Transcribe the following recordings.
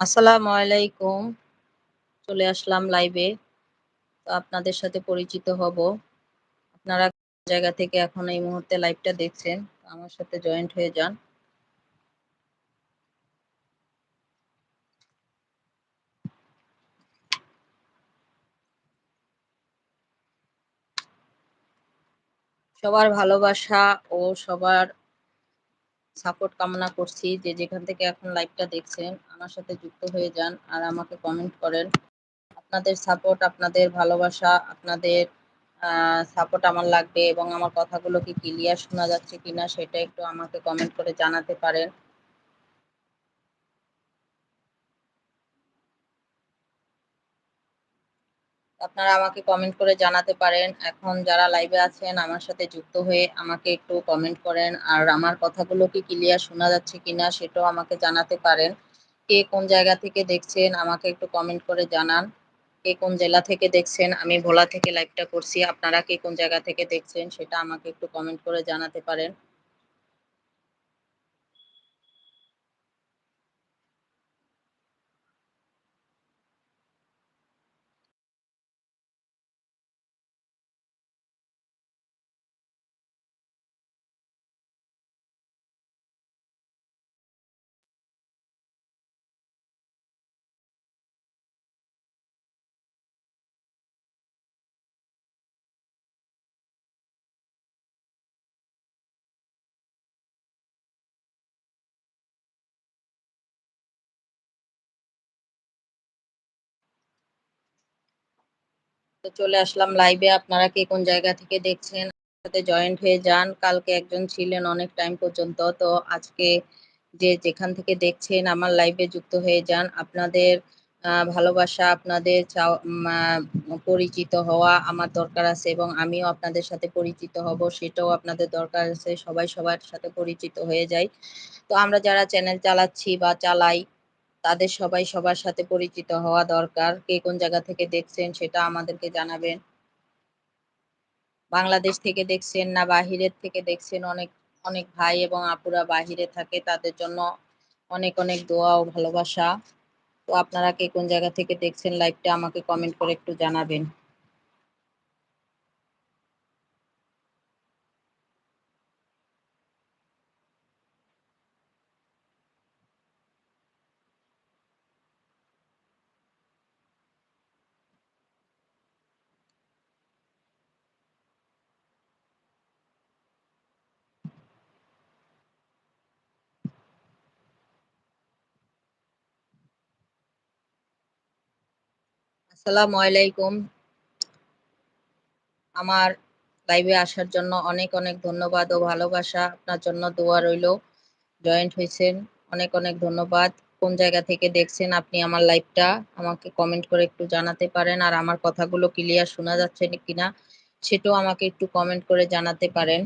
আসসালামু আলাইকুম। চলে আসলাম লাইভে। তো আপনাদের সাথে পরিচিত হব। আপনারা জায়গা থেকে এখন এই মুহূর্তে লাইভটা দেখছেন। আমার সাথে জয়েন্ট হয়ে যান। সবার ভালোবাসা ও সবার সাপোর্ট কামনা করছি যে যেখান থেকে এখন লাইভটা দেখছেন, আমার সাথে যুক্ত হয়ে যান আর আমাকে কমেন্ট করেন। আপনাদের সাপোর্ট আপনাদের ভালোবাসা, আপনাদের সাপোর্ট আমার লাগবে এবং আমার কথাগুলো কি ক্লিয়ার শোনা যাচ্ছে কিনা সেটা একটু আমাকে কমেন্ট করে জানাতে পারেন। আপনারা আমাকে কমেন্ট করে জানাতে পারেন। এখন যারা লাইভে আছেন, আমার সাথে যুক্ত হয়ে আমাকে একটু কমেন্ট করেন। আর আমার কথাগুলো কি ক্লিয়ার শোনা যাচ্ছে কিনা সেটাও আমাকে জানাতে পারেন। কে কোন জায়গা থেকে দেখছেন, আমাকে একটু কমেন্ট করে জানান। কে কোন জেলা থেকে দেখছেন, আমি ভোলা থেকে লাইভটা করছি। আপনারা কে কোন জায়গা থেকে দেখছেন, সেটা আমাকে একটু কমেন্ট করে জানাতে পারেন। চলে আসলাম লাইভে আপনারা কে কোন জায়গা থেকে দেখছেন সাথে জয়েন্ট হয়ে যান। কালকে একজন ছিলেন অনেক টাইম পর্যন্ত। তো আজকে যে যেখান থেকে দেখছেন, আমার লাইভে যুক্ত হয়ে যান। আপনাদের ভালোবাসা, আপনাদের পরিচিত হওয়া আমার দরকার আছে এবং আমিও আপনাদের সাথে পরিচিত হব। সেটাও আপনাদের দরকার আছে। সবাই সবার সাথে পরিচিত হয়ে যায়। তো আমরা যারা চ্যানেল চালাচ্ছি বা চালাই তাদের সবাই সবার সাথে পরিচিত হওয়া দরকার। কে কোন জায়গা থেকে দেখছেন সেটা আমাদেরকে জানাবেন। বাংলাদেশ থেকে দেখছেন না, বাহিরের থেকে দেখছেন অনেক অনেক ভাই এবং আপুরা বাহিরে থাকে। তাদের জন্য অনেক অনেক দোয়া ও ভালোবাসা। তো আপনারা কে কোন জায়গা থেকে দেখছেন, লাইভটা আমাকে কমেন্ট করে একটু জানাবেন। আসসালামু আলাইকুম। আমার লাইভে আসার জন্য অনেক অনেক ধন্যবাদ ও ভালোবাসা। আপনার জন্য দোয়া রইল। জয়েন্ট হয়েছেন, অনেক অনেক ধন্যবাদ। কোন জায়গা থেকে দেখছেন আপনি আমার লাইভটা আমাকে কমেন্ট করে একটু জানাতে পারেন আর আমার কথাগুলো ক্লিয়ার শোনা যাচ্ছে কিনা, সেটাও আমাকে একটু কমেন্ট করে জানাতে পারেন।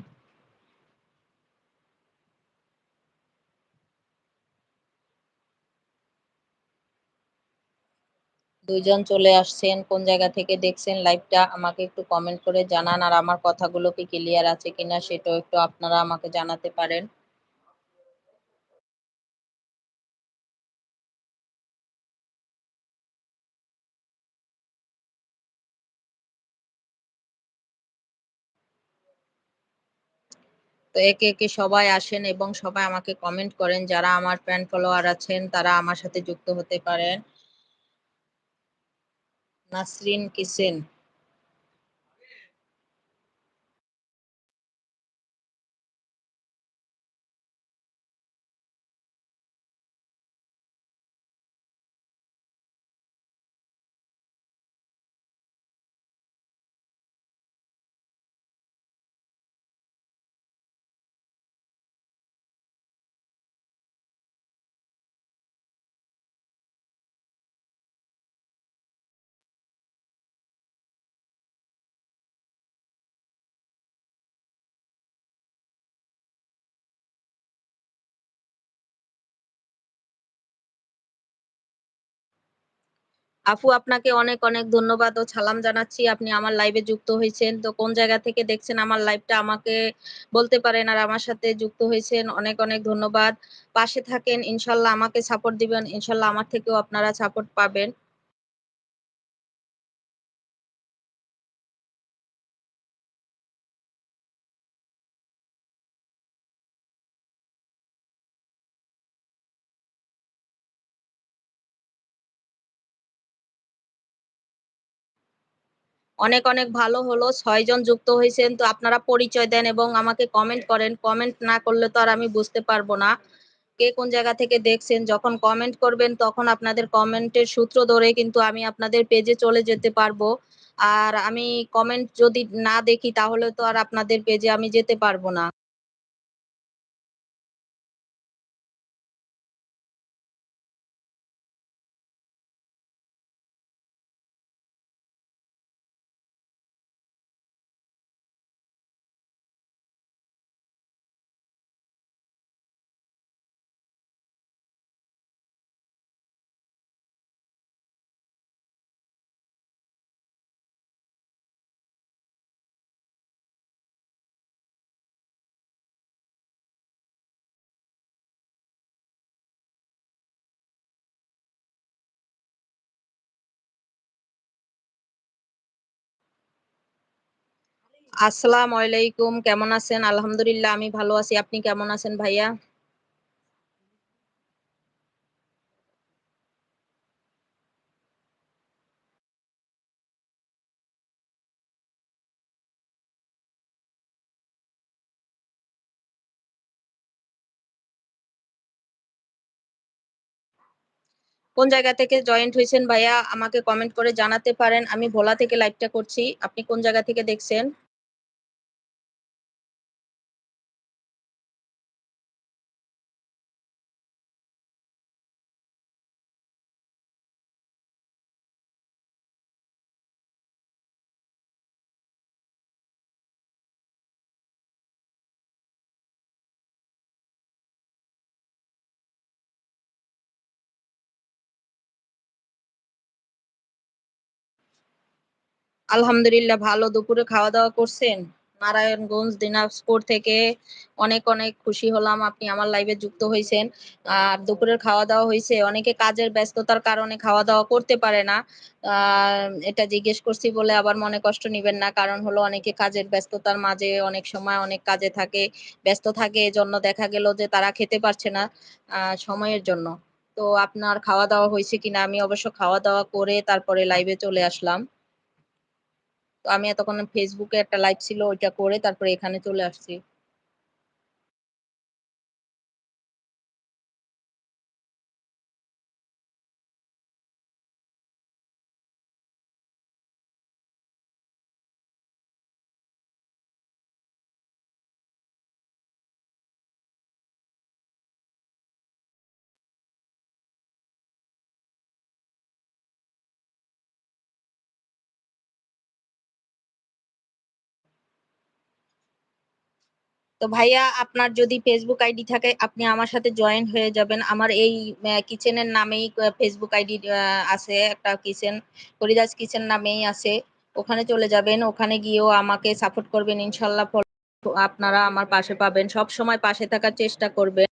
দুইজন চলে আসছেন, কোন জায়গা থেকে দেখছেন লাইভটা আমাকে একটু কমেন্ট করে জানান আর আমার কথাগুলো কি ক্লিয়ার আছে কিনা সেটাও একটু আপনারা আমাকে জানাতে পারেন। তো একে একে সবাই আসেন এবং সবাই আমাকে কমেন্ট করেন, যারা আমার ফ্যান ফলোয়ার আছেন তারা আমার সাথে যুক্ত হতে পারেন। নাসরিন কিসেন আপু, আপনাকে অনেক অনেক ধন্যবাদ ও সালাম জানাচ্ছি। আপনি আমার লাইভে যুক্ত হয়েছেন। তো কোন জায়গা থেকে দেখছেন আমার লাইভটা আমাকে বলতে পারেন আর আমার সাথে যুক্ত হয়েছেন। অনেক অনেক ধন্যবাদ। পাশে থাকেন। ইনশাল্লাহ আমাকে সাপোর্ট দিবেন। ইনশাল্লাহ আমার থেকেও আপনারা সাপোর্ট পাবেন। অনেক অনেক ভালো হলো ছয়জন যুক্ত হয়েছেন, তো আপনারা পরিচয় দেন এবং আমাকে কমেন্ট করেন। কমেন্ট না করলে তো আর আমি বুঝতে পারব না কে কোন জায়গা থেকে দেখছেন। যখন কমেন্ট করবেন, তখন আপনাদের কমেন্টের সূত্র ধরে কিন্তু আমি আপনাদের পেজে চলে যেতে পারব। আর আমি কমেন্ট যদি না দেখি, তাহলে তো আর আপনাদের পেজে আমি যেতে পারব না। আসসালামু আলাইকুম কেমন আছেন? আলহামদুলিল্লাহ, আমি ভালো আছি। আপনি কেমন আছেন ভাইয়া? কোন জায়গা থেকে জয়েন্ট হয়েছেন ভাইয়া? আমাকে কমেন্ট করে জানাতে পারেন। আমি ভোলা থেকে লাইভটা করছি। আপনি কোন জায়গা থেকে দেখছেন? আলহামদুলিল্লাহ, ভালো। দুপুরে খাওয়া দাওয়া করছেন? নারায়ণগঞ্জ দিনাজপুর থেকে অনেক অনেক খুশি হলাম। আপনি আমার লাইভে যুক্ত হয়েছেন। আর দুপুরের খাওয়া দাওয়া হয়েছে। অনেকে কাজের ব্যস্ততার কারণে খাওয়া দাওয়া করতে পারে না। এটা জিজ্ঞেস করছি বলে আবার মনে কষ্ট নিবেন না। কারণ হলো অনেকে কাজের ব্যস্ততার মাঝে অনেক সময় অনেক কাজে থাকে, ব্যস্ত থাকে। এজন্য দেখা গেল যে তারা খেতে পারছে না সময়ের জন্য। তো আপনার খাওয়া দাওয়া হয়েছে কিনা? আমি অবশ্য খাওয়া দাওয়া করে তারপরে লাইভে চলে আসলাম। আমি এতক্ষণ ফেসবুকে একটা লাইভ ছিল ওইটা করে তারপরে এখানে চলে আসছি। তো ভাইয়া, আপনার যদি ফেসবুক আইডি থাকে, আপনি আমার সাথে জয়েন হয়ে যাবেন। আমার এই কিচেনের নামেই ফেসবুক আইডি আছে। একটা কিচেন হরিদাস কিচেন নামেই আছে। ওখানে চলে যাবেন। ওখানে গিয়েও আমাকে সাপোর্ট করবেন ইনশাল্লাহ। আপনারা আমার পাশে পাবেন। সব সময় পাশে থাকার চেষ্টা করবেন।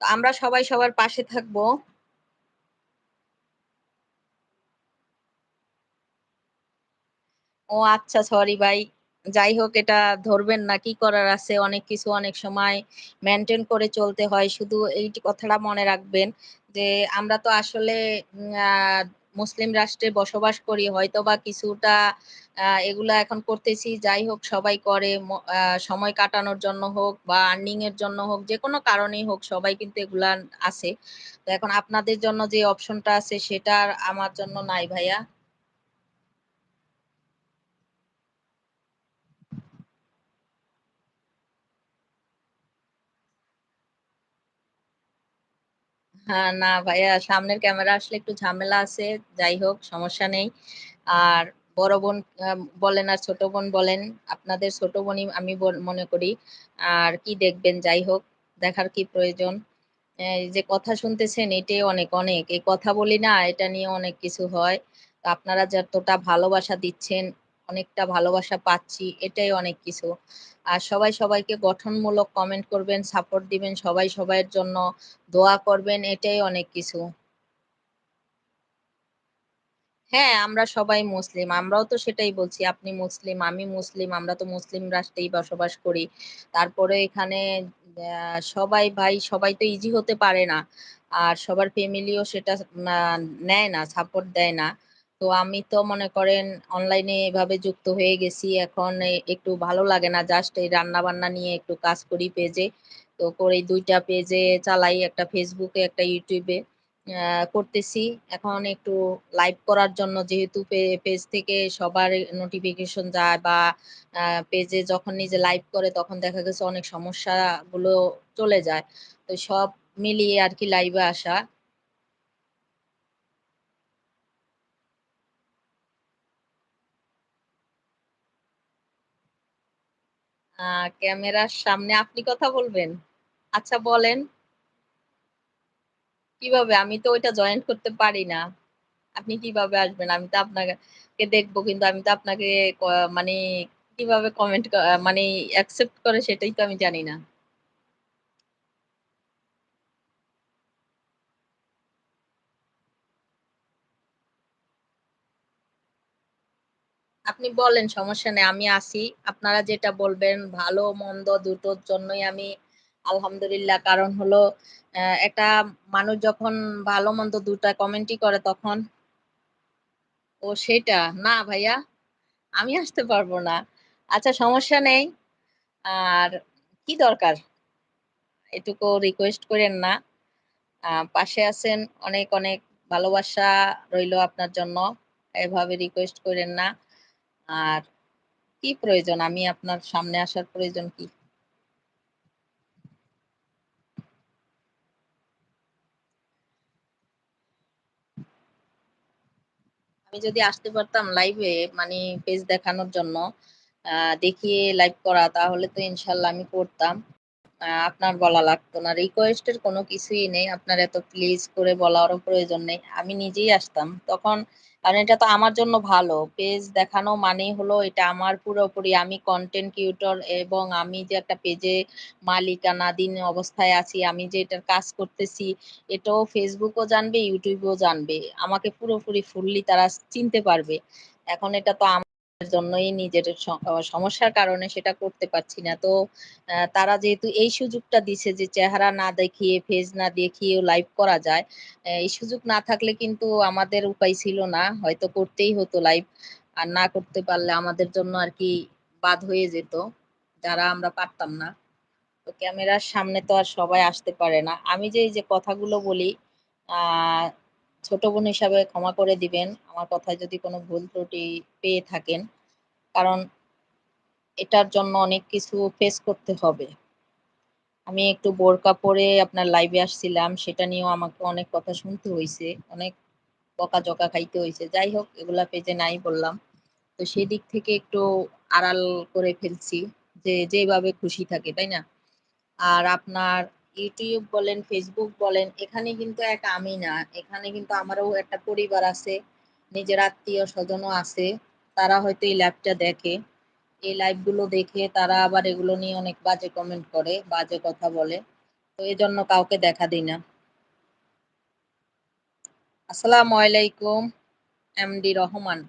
আমরা সবাই সবার পাশে থাকব। ও আচ্ছা সরি ভাই। যাই হোক, এটা ধরবেন না। কি করার আছে? অনেক কিছু অনেক সময় মেনটেন করে চলতে হয়। শুধু এই কথাটা মনে রাখবেন যে, আমরা তো আসলে মুসলিম রাষ্ট্রে বসবাস করি। হয়তো বা কিছুটা এগুলা এখন করতেছি। যাই হোক, সবাই করে। সময় কাটানোর জন্য হোক বা আর্নিং এর জন্য হোক যে কোনো কারণেই হোক, সবাই কিন্তু এগুলা আছে। তো এখন আপনাদের জন্য যে অপশনটা আছে, সেটা আমার জন্য নাই ভাইয়া। হ্যাঁ না ভাইয়া, সামনের ক্যামেরা আসলে একটু ঝামেলা আছে, যাই হোক, সমস্যা নেই। আর বড় বোন বলেন আর ছোট বোন বলেন, আপনাদের ছোট বোনই আমি মনে করি। আর কি দেখবেন, যাই হোক, দেখার কি প্রয়োজন। যে কথা শুনতেছেন, এটাই অনেক অনেক। এই কথা বলি না, এটা নিয়ে অনেক কিছু হয়। আপনারা যতটা ভালোবাসা দিচ্ছেন অনেকটা ভালোবাসা পাচ্ছি, এটাই অনেক কিছু। আর সবাই সবাইকে গঠনমূলক কমেন্ট করবেন সাপোর্ট দিবেন, সবাই সবাইয়ের জন্য দোয়া করবেন, এটাই অনেক কিছু। হ্যাঁ আমরা সবাই মুসলিম, আমরাও তো সেটাই বলছি, আপনি মুসলিম, আমি মুসলিম, আমরা তো মুসলিম রাষ্ট্রেই বসবাস করি। তারপরে এখানে সবাই ভাই, সবাই তো ইজি হতে পারে না। আর সবার ফ্যামিলিও সেটা নেয় না সাপোর্ট দেয় না। তো আমি তো মনে করেন অনলাইনে এভাবে যুক্ত হয়ে গেছি। এখন একটু ভালো লাগে না। জাস্ট এই রান্না বান্না নিয়ে একটু কাজ করি পেজে। তো করে দুইটা পেজে চালাই, একটা ফেসবুকে একটা ইউটিউবে করতেছি। এখন একটু লাইভ করার জন্য যেহেতু পেজ থেকে সবার নোটিফিকেশন যায় বা পেজে যখন নিজে লাইভ করে তখন দেখা গেছে অনেক সমস্যা গুলো চলে যায়। তো সব মিলিয়ে আর কি লাইভে আসা। ক্যামেরার সামনে আপনি কথা বলবেন। আচ্ছা বলেন। কীভাবে? আমি তো ওইটা জয়েন্ট করতে পারি না। আপনি কীভাবে আসবেন? আমি তো আপনাকে দেখব, কিন্তু আমি তো আপনাকে মানে কীভাবে কমেন্ট মানে অ্যাকসেপ্ট করে সেটাই তো আমি জানি না। আপনি বলেন, সমস্যা নেই, আমি আসি। আপনারা যেটা বলবেন, ভালো, মন্দ দুটোর জন্যই আমি আলহামদুলিল্লাহ। কারণ হলো একটা মানুষ যখন ভালো, মন্দ দুটা কমেন্টই করে তখন ও সেটা, না ভাইয়া, আমি আসতে পারব না। আচ্ছা সমস্যা নেই। আর কি দরকার? এটুকু রিকোয়েস্ট করেন না। পাশে আছেন, অনেক অনেক ভালোবাসা রইল আপনার জন্য। এভাবে রিকোয়েস্ট করেন না। আর কি প্রয়োজন? আমি আপনার সামনে আসার প্রয়োজন কি? আমি যদি আসতে পারতাম লাইভে মানে পেজ দেখানোর জন্য দেখিয়ে লাইভ করা, তাহলে তো ইনশাল্লাহ আমি করতাম। আপনার বলা লাগতো না। রিকোয়েস্টের কোনো কিছুই নেই। আপনার এত প্লিজ করে বলারও প্রয়োজন নেই। আমি নিজেই আসতাম। তখন কারণ এটা তো আমার জন্য ভালো। পেজ দেখানো মানেই হলো এটা আমার পুরোপুরি। আমি কন্টেন্ট ক্রিয়েটর এবং আমি যে একটা পেজে মালিকানাধীন অবস্থায় আছি, আমি যে এটার কাজ করতেছি, এটাও ফেসবুকও জানবে ইউটিউবও জানবে। আমাকে পুরোপুরি ফুললি তারা চিনতে পারবে। এখন এটা তো জন্যই নিজের সমস্যার কারণে সেটা করতে পারছি না। তো তারা যেহেতু এই সুযোগটা দিছে যে চেহারা না দেখিয়ে ফেস না দেখিয়েও লাইভ করা যায় এই সুযোগ না থাকলে কিন্তু আমাদের উপায় ছিল না। হয়তো করতেই হতো লাইভ আর না করতে পারলে আমাদের জন্য আর কি বাদ হয়ে যেত, যারা আমরা পারতাম না। তো ক্যামেরার সামনে তো আর সবাই আসতে পারে না। আমি যে, এই যে কথাগুলো বলি, আহ ছোট বোন হিসাবে ক্ষমা করে দিবেন। আমার কথায় যদি কোনো ভুল ত্রুটি পেয়ে থাকেন, কারণ এটার জন্য অনেক কিছু ফেস করতে হবে। আমি একটু বোরকা পরে আপনার লাইভে আসছিলাম, সেটা নিয়েও আমাকে অনেক কথা শুনতে হয়েছে অনেক বকা জকা খাইতে হয়েছে যাই হোক, এগুলা পেজে নাই বললাম। তো সেই দিক থেকে একটু আড়াল করে ফেলছি যে, যেভাবে খুশি থাকে, তাই না? আর আপনার ইউটিউব বলেন ফেসবুক বলেন, এখানে কিন্তু এক আমি না। এখানে কিন্তু আমারও একটা পরিবার আছে, নিজের আত্মীয় স্বজনও আছে, তারা হয়তো এই লাইভটা দেখে। এই লাইভগুলো দেখে তারা আবার এগুলো নিয়ে অনেক বাজে কমেন্ট করে, বাজে কথা বলে। তো এই জন্য কাউকে দেখা দিই না। আসসালামু আলাইকুম এমডি রহমান।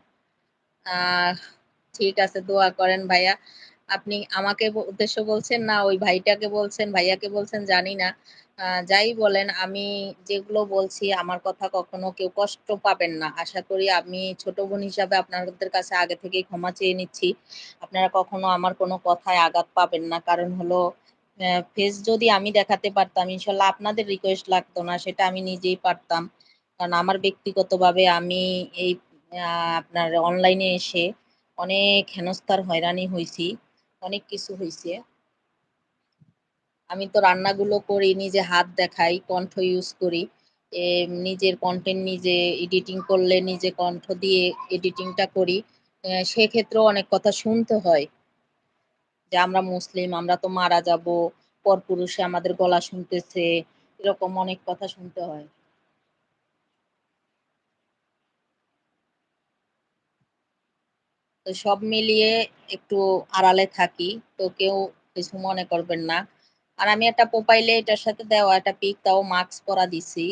ঠিক আছে, দোয়া করেন ভাইয়া। আপনি আমাকে উদ্দেশ্য বলছেন, না, ওই ভাইটাকে বলছেন, ভাইয়াকে বলছেন, জানি না। যাই বলেন, আমি যেগুলো বলছি, আমার কথা কখনো কেউ কষ্ট পাবেন না। আশা করি আমি ছোট বোন হিসাবে আপনাদের কাছে আগে থেকেই ক্ষমা চেয়ে নিচ্ছি। আপনারা কখনো আমার কোনো কথায় আঘাত পাবেন না। কারণ হলো ফেস যদি আমি দেখাতে পারতাম, ইনশাল্লাহ আপনাদের রিকোয়েস্ট লাগতো না, সেটা আমি নিজেই পারতাম। কারণ আমার ব্যক্তিগতভাবে আমি এই আপনার অনলাইনে এসে অনেক হেনস্থার, হয়রানি হয়েছি অনেক কিছু হয়েছে আমি তো রান্নাগুলো করি, নিজে হাত দেখাই, কণ্ঠ ইউজ করি। নিজের কন্টেন্ট নিজে এডিটিং করলে নিজে কণ্ঠ দিয়ে এডিটিংটা করি। সেক্ষেত্রেও অনেক কথা শুনতে হয়। যে আমরা মুসলিম, আমরা তো মারা যাব, পরপুরুষে আমাদের গলা শুনতেছে, এরকম অনেক কথা শুনতে হয়। তো সব মিলিয়ে একটু আড়ালে থাকি, তো কেউ কিছু মনে করবেন না। আর আমি একটা প্রোফাইলে এটার সাথে দেওয়া, একটা পিক তাও মাস্ক পরা দিছি।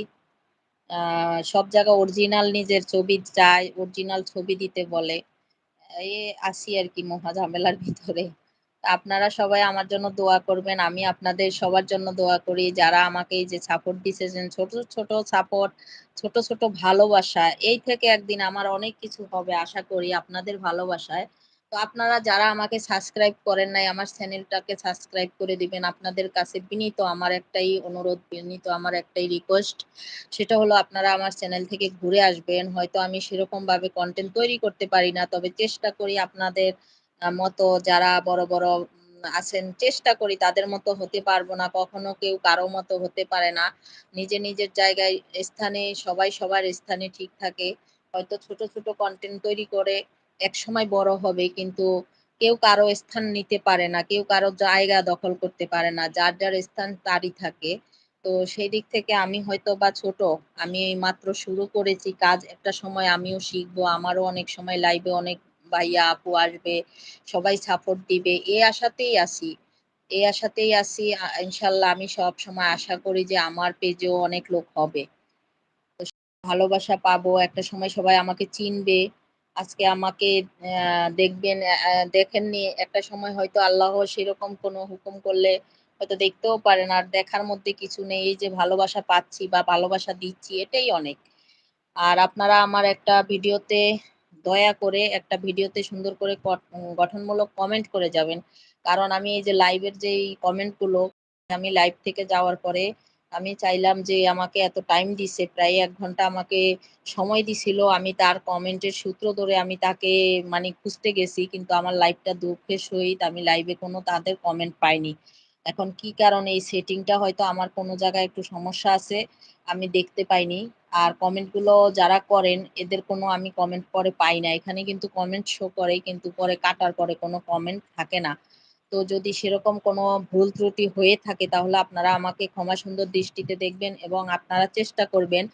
সব জায়গা অরিজিনাল নিজের ছবি চাই অরিজিনাল ছবি দিতে বলে। এ, আসি আর কি মহা ঝামেলার ভিতরে। আপনারা সবাই আমার জন্য দোয়া করবেন, আমি আপনাদের সবার জন্য দোয়া করি, যারা আমাকে এই যে সাপোর্ট দিতেছেন ছোট ছোট সাপোর্ট ছোট ছোট ভালোবাসা, এই থেকে একদিন আমার অনেক কিছু হবে আশা করি আপনাদের ভালোবাসায়। তো আপনারা যারা আমাকে সাবস্ক্রাইব করেন নাই, আমার চ্যানেলটাকে সাবস্ক্রাইব করে দিবেন, আপনাদের কাছে বিনীত আমার একটাই অনুরোধ, বিনীত আমার একটাই রিকোয়েস্ট সেটা হলো আপনারা আমার চ্যানেল থেকে ঘুরে আসবেন। হয়তো আমি সেরকম ভাবে কন্টেন্ট তৈরি করতে পারি না, তবে চেষ্টা করি আপনাদের মতো যারা বড় বড় আছেন, চেষ্টা করি তাদের মতো হতে পারব না, কখনো কেউ কারও মতো হতে পারে না। নিজে, নিজের জায়গায় স্থানে, সবাই সবার স্থানে ঠিক থাকে। হয়তো ছোট ছোট কন্টেন্ট তৈরি করে এক সময় বড় হবে, কিন্তু কেউ কারও স্থান নিতে পারে না, কেউ কারও জায়গা দখল করতে পারে না, যার যার স্থান তারই থাকে। তো সেই দিক থেকে আমি হয়তো বা ছোট, আমি মাত্র শুরু করেছি কাজ, একটা সময় আমিও শিখব, আমারও অনেক সময় লাইভে অনেক ভাইয়া আপু আসবে, সবাই সাপোর্ট দিবে। এই আশাতেই আসি এই আশাতেই আসি ইনশাল্লাহ আমি সব সময় আশা করি যে আমার পেজেও অনেক লোক হবে। ভালোবাসা পাবো, একটা সময় সবাই আমাকে চিনবে। আজকে আমাকে দেখবেন দেখেননি, একটা সময় হয়তো আল্লাহ সেরকম কোনো হুকুম করলে হয়তো দেখতেও পারেন। আর দেখার মধ্যে কিছু নেই, এই যে ভালোবাসা পাচ্ছি বা ভালোবাসা দিচ্ছি, এটাই অনেক। আর আপনারা আমার একটা ভিডিওতে দয়া করে একটা ভিডিওতে সুন্দর করে গঠনমূলক কমেন্ট করে যাবেন। কারণ আমি এই যে লাইভের যে কমেন্টগুলো আমি লাইভ থেকে যাওয়ার পরে আমি চাইলাম যে আমাকে এত টাইম দিছে, প্রায় এক ঘণ্টা আমাকে সময় দিছিল, আমি তার কমেন্টের সূত্র ধরে আমি তাকে মানে খুঁজতে গেছি, কিন্তু আমার লাইভটা দুঃখের সহিত আমি লাইভে কোনো তাদের কমেন্ট পাইনি। এখন কি কারণে এই সেটিংটা হয়তো আমার কোনো জায়গায় একটু সমস্যা আছে, আমি দেখতে পাইনি। আর কমেন্টগুলো যারা করেন, এদের কোনো আমি কমেন্ট পরে পাই না। এখানে কিন্তু কমেন্ট শো করে, কিন্তু পরে কাটার পরে কোনো কমেন্ট থাকে না। তো যদি সেরকম কোনো ভুল ত্রুটি হয়ে থাকে, তাহলে আপনারা আমাকে ক্ষমা সুন্দর দৃষ্টিতে দেখবেন এবং আপনারা চেষ্টা করবেন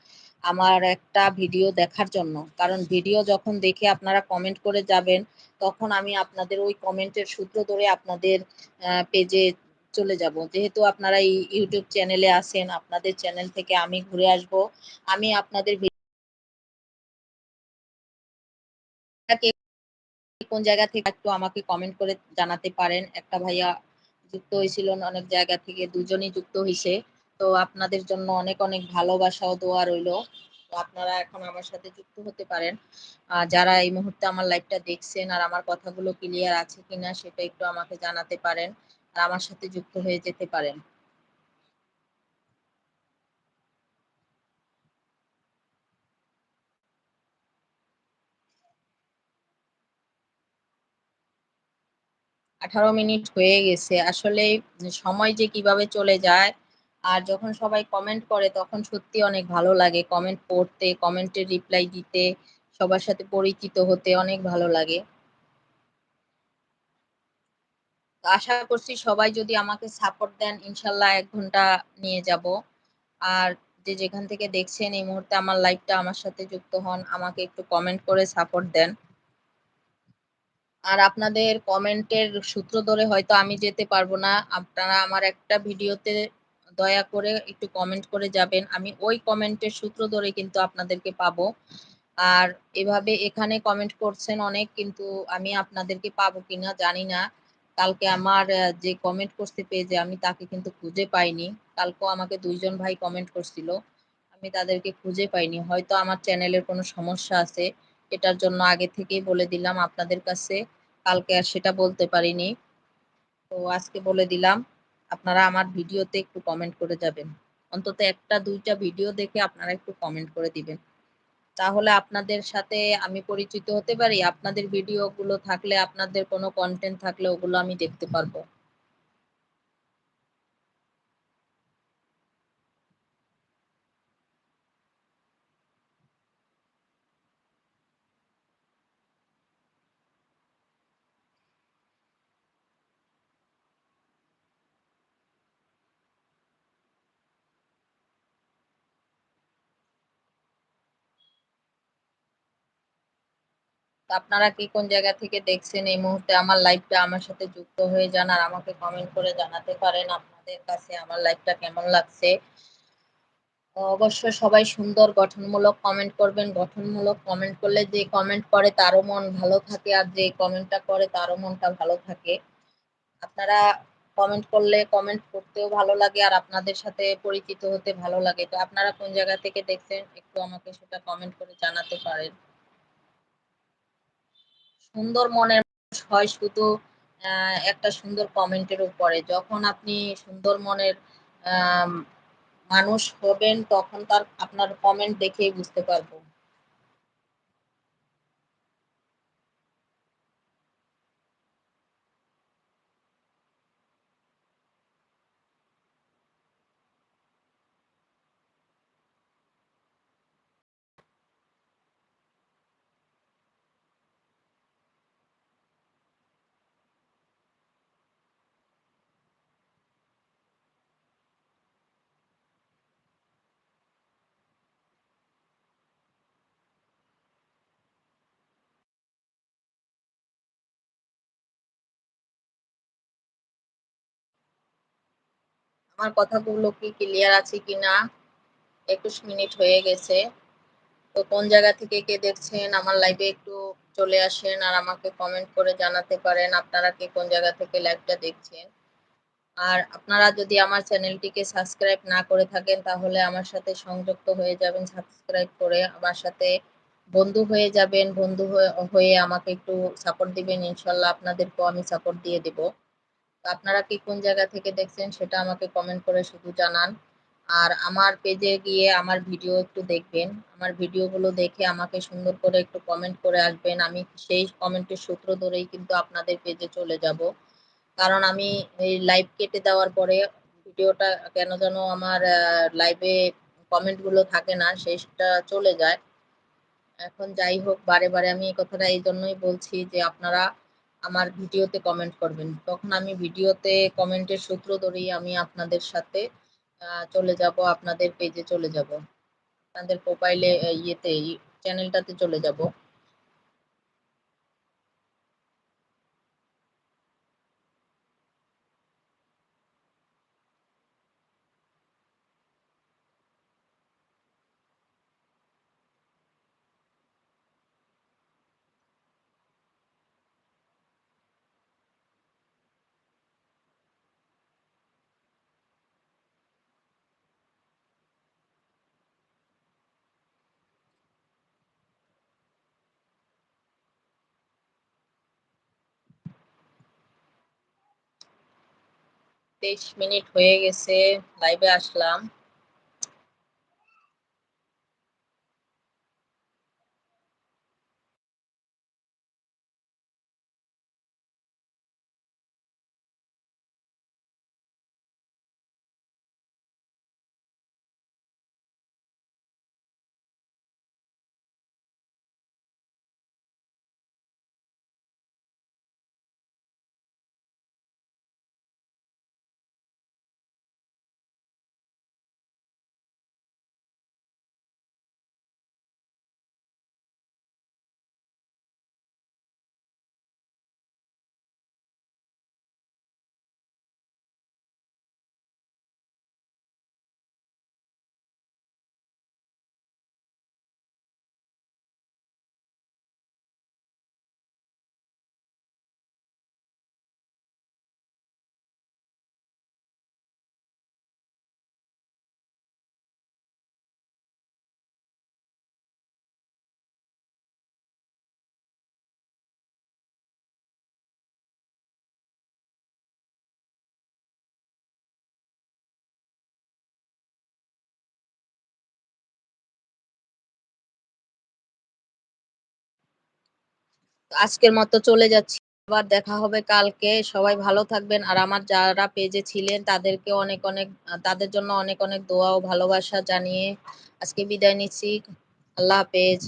আমার একটা ভিডিও দেখার জন্য। কারণ ভিডিও যখন দেখে আপনারা কমেন্ট করে যাবেন, তখন আমি আপনাদের ওই কমেন্টের সূত্র ধরে আপনাদের পেজে চলে যাব। যেহেতু আপনারা এই ইউটিউব চ্যানেলে আসেন আপনাদের চ্যানেল থেকে আমি ঘুরে আসব। আমি আপনাদের কোন জায়গা থেকে একটু আমাকে কমেন্ট করে জানাতে পারেন। একটা ভাইয়া যুক্ত হয়েছিল অনেক জায়গা থেকে, দুজনই যুক্ত হয়েছে। তো আপনাদের জন্য অনেক অনেক ভালোবাসা ও দোয়া রইল। আপনারা এখন আমার সাথে যুক্ত হতে পারেন। যারা এই মুহূর্তে আমার লাইভটা দেখছেন আর আমার কথাগুলো ক্লিয়ার আছে কিনা সেটা একটু আমাকে জানাতে পারেন। আমার সাথে যুক্ত হয়ে যেতে পারেন। আঠারো মিনিট হয়ে গেছে। আসলে সময় যে কীভাবে চলে যায় আর যখন সবাই কমেন্ট করে তখন সত্যি অনেক ভালো লাগে। কমেন্ট পড়তে কমেন্টের রিপ্লাই দিতে, সবার সাথে পরিচিত হতে অনেক ভালো লাগে। আশা করছি সবাই যদি আমাকে সাপোর্ট দেন, ইনশাল্লাহ এক ঘণ্টা নিয়ে যাব। আর যে যেখান থেকে দেখছেন, এই মুহূর্তে আমার লাইভটা আমার সাথে যুক্ত হন, আমাকে একটু কমেন্ট করে সাপোর্ট দেন। আর আপনাদের কমেন্টের সূত্র ধরে হয়তো আমি যেতে পারব না। আপনারা আমার একটা ভিডিওতে দয়া করে একটু কমেন্ট করে যাবেন। আমি ওই কমেন্টের সূত্র ধরে কিন্তু আপনাদেরকে পাবো। আর এভাবে এখানে কমেন্ট করছেন অনেক, কিন্তু আমি আপনাদেরকে পাবো কিনা জানি না। কালকে আমার যে কমেন্ট করতে পেয়েছে, আমি তাকে কিন্তু খুঁজে পাইনি। কালকেও আমাকে দুইজন ভাই কমেন্ট করছিল, আমি তাদেরকে খুঁজে পাইনি। হয়তো আমার চ্যানেলের কোনো সমস্যা আছে, এটার জন্য আগে থেকেই বলে দিলাম আপনাদের কাছে। কালকে আর সেটা বলতে পারিনি। তো আজকে বলে দিলাম, আপনারা আমার ভিডিওতে একটু কমেন্ট করে যাবেন। অন্তত একটা, দুইটা ভিডিও দেখে আপনারা একটু কমেন্ট করে দিবেন। তাহলে আপনাদের সাথে আমি পরিচিত হতে পারি। আপনাদের ভিডিওগুলো থাকলে, আপনাদের কোনো কন্টেন্ট থাকলে ওগুলো আমি দেখতে পারব। আপনারা কি কোন জায়গা থেকে দেখছেন এই মুহূর্তে আমার লাইভটা আমার সাথে যুক্ত হয়ে যান আর আমাকে কমেন্ট করে জানাতে পারেন আপনাদের কাছে আমার লাইভটা কেমন লাগছে। অবশ্য সবাই সুন্দর গঠনমূলক কমেন্ট করবেন। গঠনমূলক কমেন্ট করলে যে কমেন্ট করে তারও মন ভালো থাকে আর যে কমেন্টটা করে তারও মনটা ভালো থাকে। আপনারা কমেন্ট করলে কমেন্ট করতেও ভালো লাগে আর আপনাদের সাথে পরিচিত হতে ভালো লাগে। তো আপনারা কোন জায়গা থেকে দেখছেন একটু আমাকে সেটা কমেন্ট করে জানাতে পারেন। সুন্দর মনের মানুষ হয় শুধু একটা সুন্দর কমেন্টের উপরে। যখন আপনি সুন্দর মনের মানুষ হবেন, তখন তার আপনার কমেন্ট দেখেই বুঝতে পারব। আমার কথাগুলো কি ক্লিয়ার আছে কিনা? একুশ মিনিট হয়ে গেছে। তো কোন জায়গা থেকে কে দেখছেন? আমার লাইভে একটু চলে আসেন আর আমাকে কমেন্ট করে জানাতে পারেন আপনারা কে কোন জায়গা থেকে লাইভটা দেখছেন। আর আপনারা যদি আমার চ্যানেলটিকে সাবস্ক্রাইব না করে থাকেন, তাহলে আমার সাথে সংযুক্ত হয়ে যাবেন সাবস্ক্রাইব করে আমার সাথে বন্ধু হয়ে যাবেন, বন্ধু হয়ে আমাকে একটু সাপোর্ট দিবেন। ইনশাল্লাহ আপনাদেরকেও আমি সাপোর্ট দিয়ে দেবো। আপনারা কি কোন জায়গা থেকে দেখছেন সেটা আমাকে কমেন্ট করে শুধু জানান। আর আমার পেজে গিয়ে আমার ভিডিও একটু দেখবেন। আমার ভিডিওগুলো দেখে আমাকে সুন্দর করে একটু কমেন্ট করে আসবেন। আমি সেই কমেন্টের সূত্র ধরেই কিন্তু আপনাদের পেজে চলে যাব। কারণ আমি এই লাইভ কেটে দেওয়ার পরে ভিডিওটা কেন যেন আমার লাইভে কমেন্টগুলো থাকে না, সেটা চলে যায়। এখন যাই হোক, বারে বারে আমি এই কথাটা এই জন্যই বলছি যে আপনারা আমার ভিডিওতে কমেন্ট করবেন। তখন আমি ভিডিওতে কমেন্টের সূত্র ধরেই আমি আপনাদের সাথে চলে যাব, আপনাদের পেজে চলে যাব। আপনাদের প্রোফাইলে ইয়েতে চ্যানেলটাতে চলে যাব। তেইশ মিনিট হয়ে গেছে লাইভে আসলাম। আজকের মতো চলে যাচ্ছি। আবার দেখা হবে কালকে। সবাই ভালো থাকবেন। আর আমার যারা পেজে ছিলেন, তাদেরকে অনেক অনেক, তাদের জন্য অনেক অনেক দোয়া ও ভালোবাসা জানিয়ে আজকে বিদায় নিচ্ছি। আল্লাহ হাফেজ।